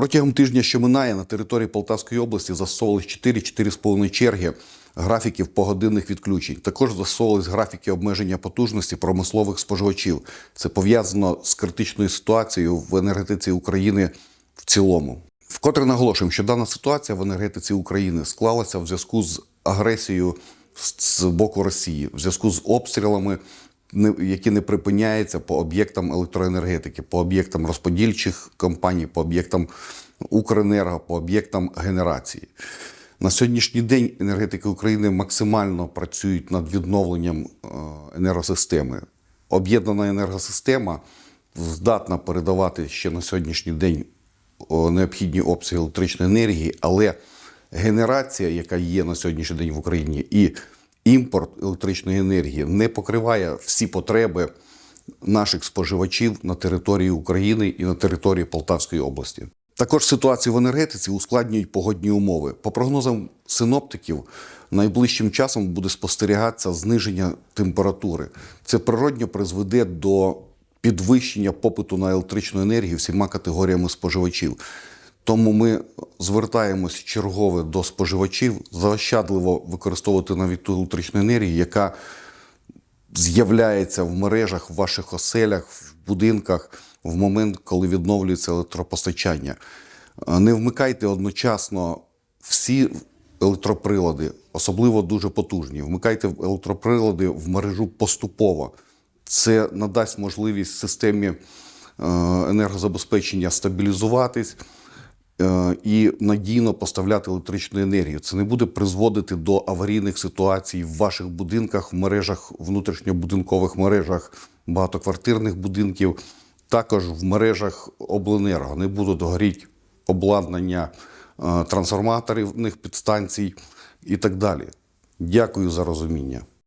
Протягом тижня, що минає, на території Полтавської області засовувались 4-4,5 черги графіків погодинних відключень. Також засовувались графіки обмеження потужності промислових споживачів. Це пов'язано з критичною ситуацією в енергетиці України в цілому. Вкотре наголошуємо, що дана ситуація в енергетиці України склалася в зв'язку з агресією з боку Росії, в зв'язку з обстрілами, які не припиняються по об'єктам електроенергетики, по об'єктам розподільчих компаній, по об'єктам Укренерго, по об'єктам генерації. На сьогоднішній день енергетики України максимально працюють над відновленням е, енергосистеми. Об'єднана енергосистема здатна передавати ще на сьогоднішній день необхідні обсяги електричної енергії, але генерація, яка є на сьогоднішній день в Україні, і імпорт електричної енергії не покриває всі потреби наших споживачів на території України і на території Полтавської області. Також ситуацію в енергетиці ускладнюють погодні умови. По прогнозам синоптиків, найближчим часом буде спостерігатися зниження температури. Це природньо призведе до підвищення попиту на електричну енергію всіма категоріями споживачів. Тому ми звертаємось чергове до споживачів заощадливо використовувати навіть ту електричну енергію, яка з'являється в мережах, в ваших оселях, в будинках в момент, коли відновлюється електропостачання. Е, Не вмикайте одночасно всі електроприлади, особливо дуже потужні. Вмикайте електроприлади в мережу поступово. Це надасть можливість системі е, енергозабезпечення стабілізуватись і надійно поставляти електричну енергію. Це не буде призводити до аварійних ситуацій в ваших будинках, в мережах, внутрішньобудинкових мережах багатоквартирних будинків, також в мережах обленерго. Не будуть горіти обладнання е, трансформаторів підстанцій і так далі. Дякую за розуміння.